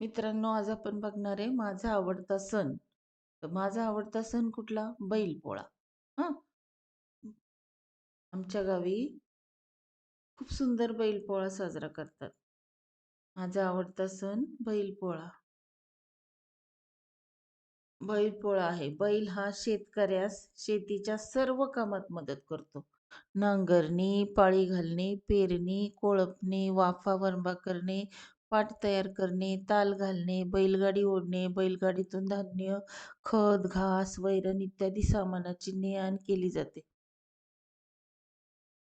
मित्रांनो आज आपण बघणार आहे माझा आवडता सण. तर माझा आवडता सण कुठला? बैलपोळा हा? आमच्या गावी खूप सुंदर बैलपोळा साजरा करतात. माझा आवडता सण बैलपोळा बैलपोळा आहे. बैल हा शेतकऱ्यास शेतीच्या सर्व कामात मदत करतो. नांगरणी पाळी घालणे पेरणी कोळपणे वाफा वरंबा करणे पाट तयार करणे ताल घालणे बैलगाडी ओढणे बैलगाडीतून धान्य खत घास वैरण इत्यादी सामानाची ने केली जाते.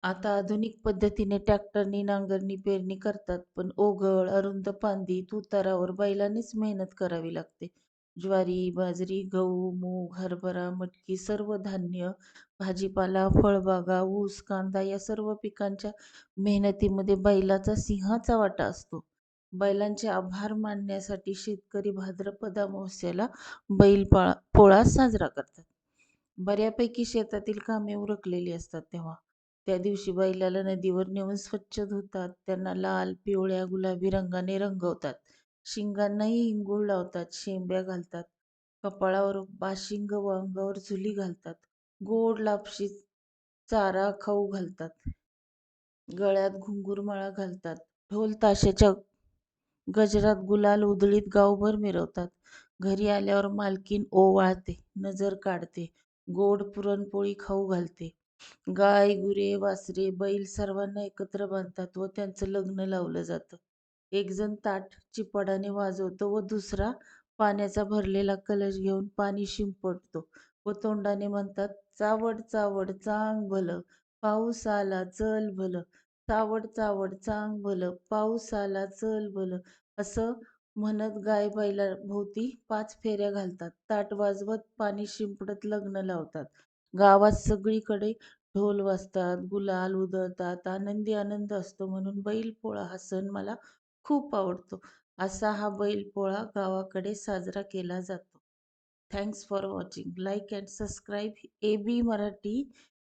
आता आधुनिक पद्धतीने ट्रॅक्टरने नांगरणी पेरणी करतात पण ओघळ अरुंद पांदी तुतारावर बैलांनीच मेहनत करावी लागते. ज्वारी बाजरी गहू मूग हरभरा मटकी सर्व धान्य भाजीपाला फळबागा ऊस कांदा या सर्व पिकांच्या मेहनतीमध्ये बैलाचा सिंहाचा वाटा असतो. बैलांचे आभार मानण्यासाठी शेतकरी भाद्रपद अमावस्येला बैल पोळा साजरा करतात. बऱ्यापैकी शेतातील कामे उरकलेली असतात तेव्हा. त्या दिवशी बैलाला नदीवर नेऊन स्वच्छ धुतात त्यांना लाल पिवळ्या गुलाबी रंगाने रंगवतात. शिंगांनाही हिंगूळ लावतात शेंब्या घालतात. कपाळावर बाशिंग व अंगावर झुली घालतात. गोड लापशी चारा खाऊ घालतात. गळ्यात घुंगूरमाळा घालतात. ढोल ताशाच्या गजरात गुलाल उधळीत गावभर मिरवतात. घरी आल्यावर मालकीन ओवाळते नजर काढते गोड पुरणपोळी खाऊ घालते. गाय गुरे वासरे बैल सर्वांना एकत्र बांधतात व त्यांचं लग्न लावलं जातं. एकजण ताट चिपाडाने वाजवतो व दुसरा पाण्याचा भरलेला कलश घेऊन पाणी शिंपडतो व तोंडाने म्हणतात चावड चावड चांग भलं पाऊस आला चल भलं चावड चावड चांग भलं पाऊस आला चल भलं असं म्हणत गाय बैला भोवती पाच फेऱ्या घालतात. ताट वाजवत पाणी शिंपडत लग्न लावतात. गावात सगळीकडे ढोल वाजतात गुलाल उधळतात आनंदी आनंद असतो म्हणून बैलपोळा हा सण मला खूप आवडतो. असा हा बैलपोळा गावाकडे साजरा केला जातो. Thanks for watching like and subscribe A B Marathi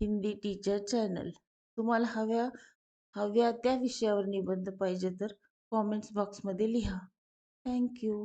Hindi teacher channel तुम्हाला हव्या हव्या त्या विषयावर निबंध पाहिजे तर कॉमेंट्स बॉक्समध्ये लिहा. थँक्यू